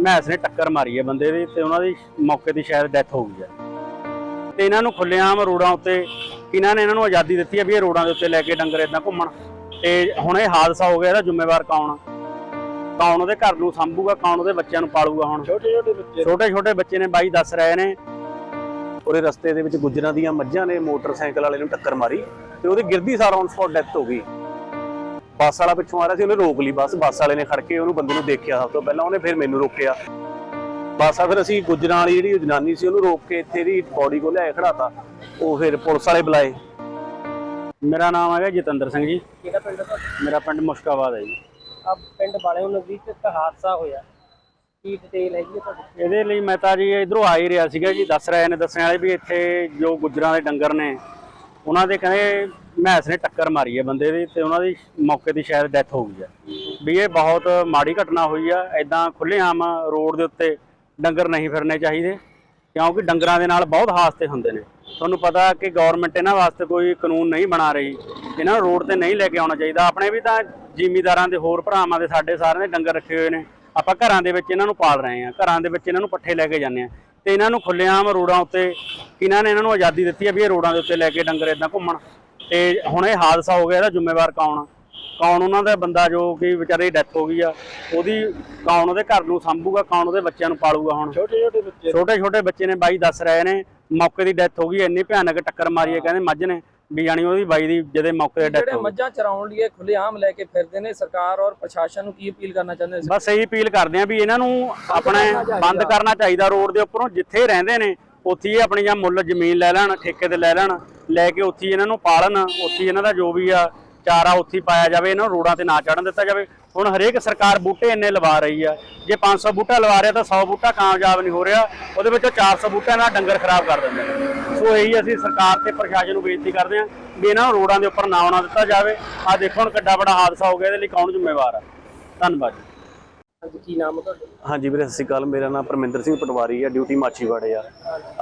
Mess ਨੇ ਟੱਕਰ ਮਾਰੀ ਹੈ ਬੰਦੇ ਦੀ ਤੇ ਉਹਨਾਂ ਦੀ ਮੌਕੇ ਤੇ ਸ਼ਾਇਦ ਡੈਥ ਹੋ ਗਈ ਹੈ। ਤੇ ਇਹਨਾਂ ਨੂੰ ਖੁੱਲੇਆਮ ਰੋਡਾਂ ਉੱਤੇ ਇਹਨਾਂ ਨੇ ਇਹਨਾਂ ਨੂੰ ਆਜ਼ਾਦੀ ਦਿੱਤੀ ਹੈ ਵੀ ਇਹ ਰੋਡਾਂ ਦੇ ਉੱਤੇ ਲੈ ਕੇ ਡੰਗਰ ਇਦਾਂ ਘੁੰਮਣ। ਤੇ ਹੁਣ ਇਹ ਹਾਦਸਾ ਹੋ ਗਿਆ ਇਹਦਾ ਜ਼ਿੰਮੇਵਾਰ ਕੌਣ? ਕੌਣ ਉਹਦੇ ਘਰ ਨੂੰ ਸੰਭੂਗਾ ਕੌਣ ਉਹਦੇ ਬੱਚਿਆਂ ਨੂੰ ਪਾਲੂਗਾ ਹੁਣ? ਛੋਟੇ ਛੋਟੇ ਬੱਚੇ। ਛੋਟੇ ਛੋਟੇ ਬੱਚੇ ਨੇ ਬਾਈ ਦੱਸ ਰਹੇ ਨੇ। ਉਹਦੇ ਰਸਤੇ ਦੇ ਵਿੱਚ ਗੁੱਜਰਾਂ ਦੀਆਂ ਮੱਝਾਂ ਨੇ ਮੋਟਰਸਾਈਕਲ ਵਾਲੇ ਨੂੰ ਟੱਕਰ ਮਾਰੀ ਤੇ ਉਹਦੀ ਗਿਰਦੀ ਸਾਰ ਔਨ ਸਪੌਟ ਡੈਥ ਹੋ ਗਈ। ਬੱਸ ਵਾਲਾ ਪਿੱਛੋਂ ਆ ਰਿਹਾ ਸੀ ਉਹਨੇ ਰੋਕ ਲਈ ਬੱਸ। ਬੱਸ ਵਾਲੇ ਨੇ ਖੜ ਕੇ ਉਹਨੂੰ ਬੰਦੇ ਨੂੰ ਦੇਖਿਆ ਸਭ ਤੋਂ ਪਹਿਲਾਂ ਉਹਨੇ ਫਿਰ ਮੈਨੂੰ ਰੋਕਿਆ। ਬੱਸ ਆ ਫਿਰ ਅਸੀਂ ਗੁੱਜਰਾਂ ਵਾਲੀ ਜਿਹੜੀ ਜਨਾਨੀ ਸੀ ਉਹਨੂੰ ਰੋਕ ਕੇ ਇੱਥੇ ਦੀ ਬੋਡੀ ਕੋਲ ਲਿਆਏ ਖੜਾਤਾ ਉਹ ਫਿਰ ਪੁਲਿਸ ਵਾਲੇ ਬੁਲਾਏ। ਮੇਰਾ ਨਾਮ ਹੈਗਾ ਜਤਿੰਦਰ ਸਿੰਘ ਜੀ। ਕਿਹੜਾ ਪਿੰਡ ਦਾ ਮੇਰਾ ਪਿੰਡ ਮੁਸ਼ਕਾਬਾਦ ਹੈ ਜੀ। ਆ ਪਿੰਡ ਵਾਲੇ ਨੂੰ ਨਜ਼ਦੀਕ ਇੱਕ ਹਾਦਸਾ ਹੋਇਆ। ਕੀ ਡਿਟੇਲ ਹੈਗੀ ਹੈ ਤੁਹਾਡੀ ਇਹਦੇ ਲਈ ਮੈਂ ਤਾਂ ਜੀ ਇਧਰੋਂ ਆ ਹੀ ਰਿਹਾ ਸੀਗਾ ਜੀ ਦੱਸ ਰਹੇ ਨੇ ਦੱਸਣ ਵਾਲੇ ਵੀ ਇੱਥੇ ਜੋ ਗੁੱਜਰਾਂ ਦੇ ਡੰਗਰ ਨੇ ਉਹਨਾਂ ਦੇ ਕਹਿੰਦੇ ਮੈਸ ਨੇ ਟੱਕਰ ਮਾਰੀ ਹੈ ਬੰਦੇ ਦੀ ਤੇ ਉਹਨਾਂ ਦੀ ਮੌਕੇ ਦੀ ਸ਼ਾਇਦ ਡੈਥ ਹੋ ਗਈ ਹੈ। ਵੀ ਇਹ ਬਹੁਤ ਮਾੜੀ ਘਟਨਾ ਹੋਈ ਆ ਐਦਾਂ ਖੁੱਲ੍ਹੇਆਮ ਰੋਡ ਦੇ ਉੱਤੇ ਡੰਗਰ ਨਹੀਂ ਫਿਰਨੇ ਚਾਹੀਦੇ, ਕਿਉਂਕਿ ਡੰਗਰਾਂ ਦੇ ਨਾਲ ਬਹੁਤ ਹਾਦਸੇ ਹੁੰਦੇ ਨੇ। ਤੁਹਾਨੂੰ ਪਤਾ ਕਿ ਗਵਰਨਮੈਂਟ ਇਹਨਾਂ ਵਾਸਤੇ ਕੋਈ ਕਾਨੂੰਨ ਨਹੀਂ ਬਣਾ ਰਹੀ, ਇਹਨਾਂ ਨੂੰ ਰੋਡ ਤੇ ਨਹੀਂ ਲੈ ਕੇ ਆਉਣਾ ਚਾਹੀਦਾ। ਆਪਣੇ ਵੀ ਤਾਂ ਜ਼ਿਮੀਦਾਰਾਂ ਦੇ ਹੋਰ ਭਰਾਵਾਂ ਦੇ ਸਾਡੇ ਸਾਰਿਆਂ ਦੇ ਡੰਗਰ ਰੱਖੇ ਹੋਏ ਨੇ। ਆਪਾਂ ਘਰਾਂ ਦੇ ਵਿੱਚ ਇਹਨਾਂ ਨੂੰ ਪਾਲ ਰਹੇ ਹਾਂ, ਘਰਾਂ ਦੇ ਵਿੱਚ ਇਹਨਾਂ ਨੂੰ ਪੱਠੇ ਲੈ ਕੇ ਜਾਂਦੇ ਆ ਤੇ ਇਹਨਾਂ ਨੂੰ ਖੁੱਲੇਆਮ ਰੋਡਾਂ ਉੱਤੇ ਇਹਨਾਂ ਨੇ ਇਹਨਾਂ ਨੂੰ ਆਜ਼ਾਦੀ ਦਿੱਤੀ ਹੈ ਵੀ ਇਹ ਰੋਡਾਂ ਦੇ ਉੱਤੇ ਲੈ ਕੇ ਡੰਗਰ ਇਦਾਂ ਘੁੰਮਣ। ਤੇ ਹੁਣ ਇਹ ਹਾਦਸਾ ਹੋ ਗਿਆ ਇਹਦਾ ਜ਼ਿੰਮੇਵਾਰ ਕੌਣ ਆ? ਕੌਣ ਉਹਨਾਂ ਦਾ ਬੰਦਾ ਜੋ ਕਿ ਵਿਚਾਰੇ ਦੀ ਡੈਥ ਹੋ ਗਈ ਆ ਉਹਦੀ ਕੌਣ ਉਹਦੇ ਘਰ ਨੂੰ ਸੰਭੂਗਾ ਕੌਣ ਉਹਦੇ ਬੱਚਿਆਂ ਨੂੰ ਪਾਲੂਗਾ ਹੁਣ? ਛੋਟੇ ਛੋਟੇ ਬੱਚੇ ਛੋਟੇ ਛੋਟੇ ਬੱਚੇ ਨੇ ਬਾਈ ਦੱਸ ਰਹੇ ਨੇ ਮੌਕੇ ਦੀ ਡੈਥ ਹੋ ਗਈ ਇੰਨੀ ਭਿਆਨਕ ਟੱਕਰ ਮਾਰੀ ਹੈ ਕਹਿੰਦੇ ਮੱਝ ਨੇ ਵੀ ਜਾਣੀ ਉਹਦੀ ਬਾਈ ਦੀ ਜਦੇ ਮੌਕੇ ਤੇ ਡੈਥ ਜਿਹੜੇ ਹੋ ਗਈ। ਮੱਝਾਂ ਚਰਾਉਣ ਲਈ ਖੁੱਲੇ ਆਮ ਲੈ ਕੇ ਫਿਰਦੇ ਨੇ ਸਰਕਾਰ ਔਰ ਪ੍ਰਸ਼ਾਸਨ ਨੂੰ ਕੀ ਅਪੀਲ ਕਰਨਾ ਚਾਹੁੰਦੇ ਬਸ ਇਹੀ ਅਪੀਲ ਕਰਦੇ ਆ ਵੀ ਇਹਨਾਂ ਨੂੰ ਆਪਣੇ ਬੰਦ ਕਰਨਾ ਚਾਹੀਦਾ ਰੋਡ ਦੇ ਉੱਪਰੋਂ ਜਿੱਥੇ ਰਹਿੰਦੇ ਨੇ ਉੱਥੇ ਇਹ ਆਪਣੀ ਜਾਂ ਮੁੱਲ ਜ਼ਮੀਨ ਲੈ ਲੈਣ, ਠੇਕੇ ਤੇ ਲੈ ਲੈਣ, ਲੈ ਕੇ ਉੱਥੇ ਇਹਨਾਂ ਨੂੰ ਪਾਲਣ, ਉੱਥੇ ਇਹਨਾਂ ਦਾ ਜੋ ਵੀ ਆ, ਚਾਰਾ ਉੱਥੇ ਹੀ ਪਾਇਆ ਜਾਵੇ, ਇਹਨਾਂ ਨੂੰ ਰੋਡਾਂ ਤੇ ਨਾ ਚੜਨ ਦਿੱਤਾ ਜਾਵੇ। ਹੁਣ ਹਰੇਕ ਸਰਕਾਰ ਬੂਟੇ ਇੰਨੇ ਲਵਾ ਰਹੀ ਆ। ਜੇ 500 ਬੂਟਾ ਲਵਾ ਰਿਹਾ ਤਾਂ 100 ਬੂਟਾ ਕਾਮਯਾਬ ਨਹੀਂ ਹੋ ਰਿਹਾ। ਉਹਦੇ ਵਿੱਚੋਂ 400 ਬੂਟਾ ਨਾਲ ਡੰਗਰ ਖਰਾਬ ਕਰ ਦਿੰਦੇ ਨੇ। ਸੋ ਇਹੀ ਅਸੀਂ ਸਰਕਾਰ ਤੇ ਪ੍ਰਸ਼ਾਸਨ ਨੂੰ ਬੇਨਤੀ ਕਰਦੇ ਹਾਂ ਵੀ ਇਹਨਾਂ ਨੂੰ ਰੋਡਾਂ ਦੇ ਉੱਪਰ ਨਾ ਆਉਣਾ ਦਿੱਤਾ ਜਾਵੇ। ਆ ਦੇਖੋ ਹੁਣ ਕਿੱਡਾ ਵੱਡਾ ਹਾਦਸਾ ਹੋ ਗਿਆ, ਇਹਦੇ ਲਈ ਕੌਣ ਜ਼ਿੰਮੇਵਾਰ ਆ? ਧੰਨਵਾਦ ਜੀ ਕੀ ਨਾਮ ਹੈ ਤੁਹਾਡਾ? ਹਾਂਜੀ ਵੀਰੇ, ਸਤਿ ਸ਼੍ਰੀ ਅਕਾਲ। ਮੇਰਾ ਨਾਮ ਪਰਮਿੰਦਰ ਸਿੰਘ ਪਟਵਾਰੀ ਆ, ਡਿਊਟੀ ਮਾਛੀਵਾੜੇ ਆ।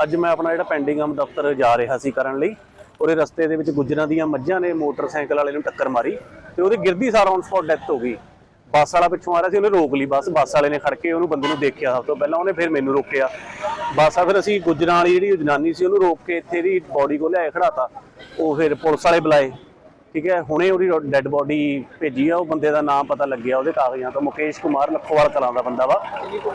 ਅੱਜ ਮੈਂ ਆਪਣਾ ਜਿਹੜਾ ਪੈਂਡਿੰਗ ਆਮ ਦਫ਼ਤਰ ਜਾ ਰਿਹਾ ਸੀ ਕਰਨ ਲਈ, ਉਹਦੇ ਰਸਤੇ ਦੇ ਵਿੱਚ ਗੁੱਜਰਾਂ ਦੀਆਂ ਮੱਝਾਂ ਨੇ ਮੋਟਰਸਾਈਕਲ ਵਾਲੇ ਨੂੰ ਟੱਕਰ ਮਾਰੀ ਤੇ ਉਹਦੀ ਗਿਰਦੀ ਸਾਰਾ ਔਨ ਸਪੌਟ ਡੈਥ ਹੋ ਗਈ। ਬੱਸ ਵਾਲਾ ਪਿੱਛੋਂ ਆ ਰਿਹਾ ਸੀ, ਉਹਨੇ ਰੋਕ ਲਈ ਬੱਸ। ਬੱਸ ਵਾਲੇ ਨੇ ਖੜ ਕੇ ਉਹਨੂੰ ਬੰਦੇ ਨੂੰ ਦੇਖਿਆ ਸਭ ਤੋਂ ਪਹਿਲਾਂ, ਉਹਨੇ ਫਿਰ ਮੈਨੂੰ ਰੋਕਿਆ। ਬੱਸ ਆ, ਫਿਰ ਅਸੀਂ ਗੁੱਜਰਾਂ ਵਾਲੀ ਜਿਹੜੀ ਜਨਾਨੀ ਸੀ, ਉਹਨੂੰ ਰੋਕ ਕੇ ਇੱਥੇ ਦੀ ਬੋਡੀ ਕੋਲ ਲਿਆਏ ਖੜਾਤਾ ਉਹ ਫਿਰ ਪੁਲਿਸ ਵਾਲੇ ਬੁਲਾਏ। ਠੀਕ ਹੈ ਹੁਣੇ ਉਹਦੀ ਡੈੱਡ ਬੋਡੀ ਭੇਜੀ ਆ ਉਹ ਬੰਦੇ ਦਾ ਨਾਮ ਪਤਾ ਲੱਗਿਆ ਉਹਦੇ ਕਾਗਜ਼ਾਂ ਤੋਂ। ਮੁਕੇਸ਼ ਕੁਮਾਰ ਲੱਖੋਵਾਲ ਕਲਾਂ ਦਾ ਬੰਦਾ ਵਾ।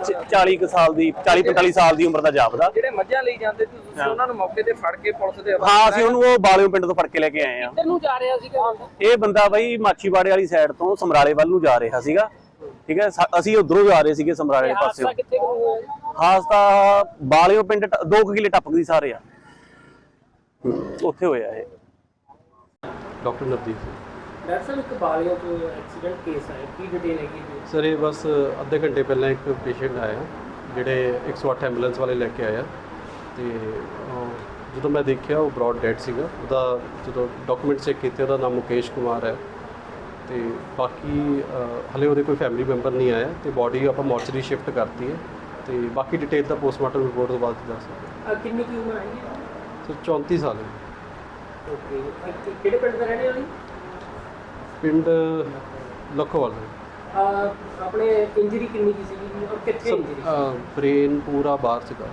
ਚ- 40 ਕੁ ਸਾਲ ਦੀ 40 45 ਸਾਲ ਦੀ ਉਮਰ ਦਾ ਜਾਪਦਾ। ਜਿਹੜੇ ਮੱਝਾਂ ਲਈ ਜਾਂਦੇ ਸੀ ਤੁਸੀਂ ਉਹਨਾਂ ਨੂੰ ਮੌਕੇ ਤੇ ਫੜ ਕੇ ਪੁਲਿਸ ਦੇ ਹਾਂ ਅਸੀਂ ਉਹਨੂੰ ਉਹ ਬਾਲਿਓ ਪਿੰਡ ਤੋਂ ਫੜ ਕੇ ਲੈ ਕੇ ਆਏ ਆ। ਕਿੱਧਰ ਨੂੰ ਜਾ ਰਿਹਾ ਸੀਗਾ? ਇਹ ਬੰਦਾ ਬਈ ਮਾਛੀਵਾੜੇ ਵਾਲੀ ਸਾਈਡ ਤੋਂ ਸਮਰਾਲੇ ਵੱਲ ਨੂੰ ਜਾ ਰਿਹਾ ਸੀਗਾ। ਠੀਕ ਹੈ ਅਸੀਂ ਉਧਰੋਂ ਜਾ ਰਹੇ ਸੀਗੇ ਸਮਰਾਲੇ ਵਾਲੇ ਪਾਸੇ ਖਾਸ ਤਾਂ ਬਾਲਿਓ ਪਿੰਡ 2 ਕਿਲੇ ਟੱਪਕਦੀ ਸਾਰੇ ਆ। ਉੱਥੇ ਹੋਇਆ ਇਹ। ਡਾਕਟਰ ਨਵਦੀਪ ਸਿੰਘ। ਡਾਕਟਰ ਸਾਹਿਬ ਇੱਕ ਬਾਲੀਆਂ ਤੋਂ ਐਕਸੀਡੈਂਟ ਕੇਸ ਹੈ ਕੀ ਡਿਟੇਲ ਹੈਗੀ ਜੀ ਸਰ ਇਹ ਬਸ ਅੱਧੇ ਘੰਟੇ ਪਹਿਲਾਂ ਇੱਕ ਪੇਸ਼ੈਂਟ ਆਇਆ ਜਿਹੜੇ 108 ਐਂਬੂਲੈਂਸ ਵਾਲੇ ਲੈ ਕੇ ਆਇਆ। ਤੇ ਅਹ, ਜਦੋਂ ਮੈਂ ਦੇਖਿਆ ਉਹ ਬ੍ਰੌਡ ਡੈਡ ਸੀਗਾ। ਉਹਦਾ ਜਦੋਂ ਡਾਕੂਮੈਂਟ ਚੈੱਕ ਕੀਤੇ ਉਹਦਾ ਨਾਮ ਮੁਕੇਸ਼ ਕੁਮਾਰ ਹੈ। ਤੇ ਬਾਕੀ ਅਹ, ਹਲੇ ਉਹਦੇ ਕੋਈ ਫੈਮਿਲੀ ਮੈਂਬਰ ਨਹੀਂ ਆਇਆ ਤੇ ਬਾਡੀ ਆਪਾਂ ਮੋਰਚਰੀ ਸ਼ਿਫਟ ਕਰਤੀ ਹੈ। ਤੇ ਬਾਕੀ ਡਿਟੇਲ ਦਾ ਪੋਸਟਮਾਰਟਮ ਰਿਪੋਰਟ ਤੋਂ ਬਾਅਦ ਦੱਸ ਸਕਦੇ ਕਿੰਨੀ ਕੀ ਉਮਰ ਹੈਗੀ? ਸਰ 34 ਸਾਲ ਹੈ। ਓਕੇ। ਕਿਹੜੇ ਪਿੰਡ ਦਾ ਰਹਿਣੇ ਪਿੰਡ ਲਖੋਵਾਲ ਅਹ ਆਪਣੇ ਇੰਜਰੀ ਕਿੰਨੀ ਕੀ ਸੀਗੀ ਔਰ ਕਿੱਥੇ ਇੰਜਰੀ ਬ੍ਰੇਨ ਪੂਰਾ ਬਾਹਰ ਸੀਗਾ।